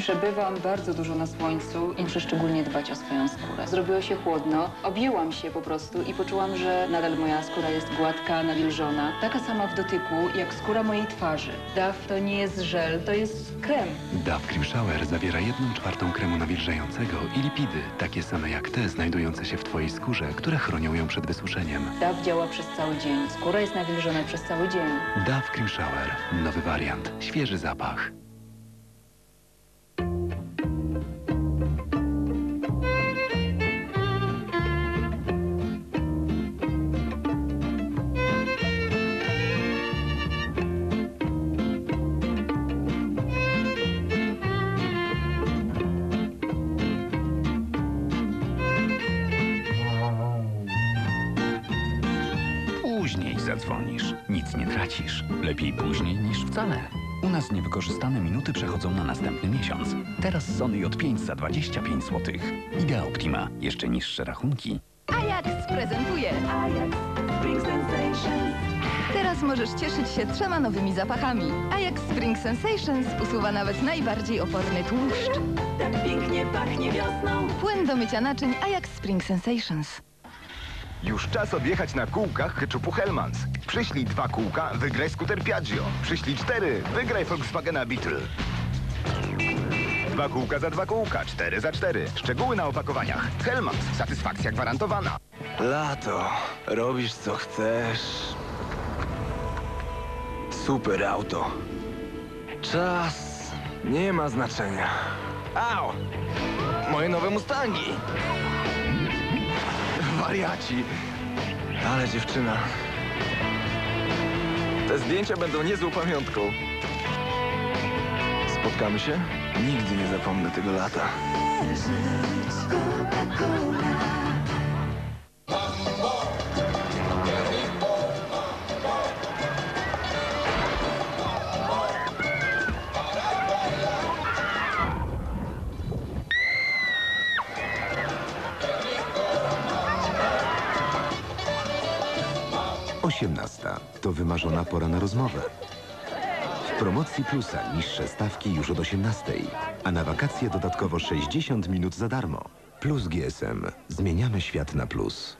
Przebywam bardzo dużo na słońcu i muszę szczególnie dbać o swoją skórę. Zrobiło się chłodno, objęłam się po prostu i poczułam, że nadal moja skóra jest gładka, nawilżona. Taka sama w dotyku jak skóra mojej twarzy. DAF to nie jest żel, to jest krem. Dove Cream Shower zawiera 1 czwartą kremu nawilżającego i lipidy, takie same jak te znajdujące się w Twojej skórze, które chronią ją przed wysuszeniem. DAF działa przez cały dzień. Skóra jest nawilżona przez cały dzień. Dove Cream Shower. Nowy wariant. Świeży zapach. Później zadzwonisz. Nic nie tracisz. Lepiej później niż wcale. U nas niewykorzystane minuty przechodzą na następny miesiąc. Teraz Sony J5 za 25 zł. Idea Optima. Jeszcze niższe rachunki. Ajax prezentuje. Ajax Spring Sensations. Teraz możesz cieszyć się trzema nowymi zapachami. Ajax Spring Sensations usuwa nawet najbardziej oporny tłuszcz. Tak pięknie pachnie wiosną. Płyn do mycia naczyń Ajax Spring Sensations. Już czas odjechać na kółkach keczupu Hellmans. Przyślij dwa kółka, wygraj skuter Piaggio. Przyślij cztery, wygraj Volkswagena Beetle. Dwa kółka za dwa kółka, cztery za cztery. Szczegóły na opakowaniach. Hellmans, satysfakcja gwarantowana. Lato. Robisz co chcesz. Super auto. Czas nie ma znaczenia. Au! Moje nowe Mustangi. Wariaci. Ale dziewczyna. Te zdjęcia będą niezłą pamiątką. Spotkamy się? Nigdy nie zapomnę tego lata. Osiemnasta to wymarzona pora na rozmowę. W promocji Plusa niższe stawki już od 18, a na wakacje dodatkowo 60 minut za darmo. Plus GSM. Zmieniamy świat na plus.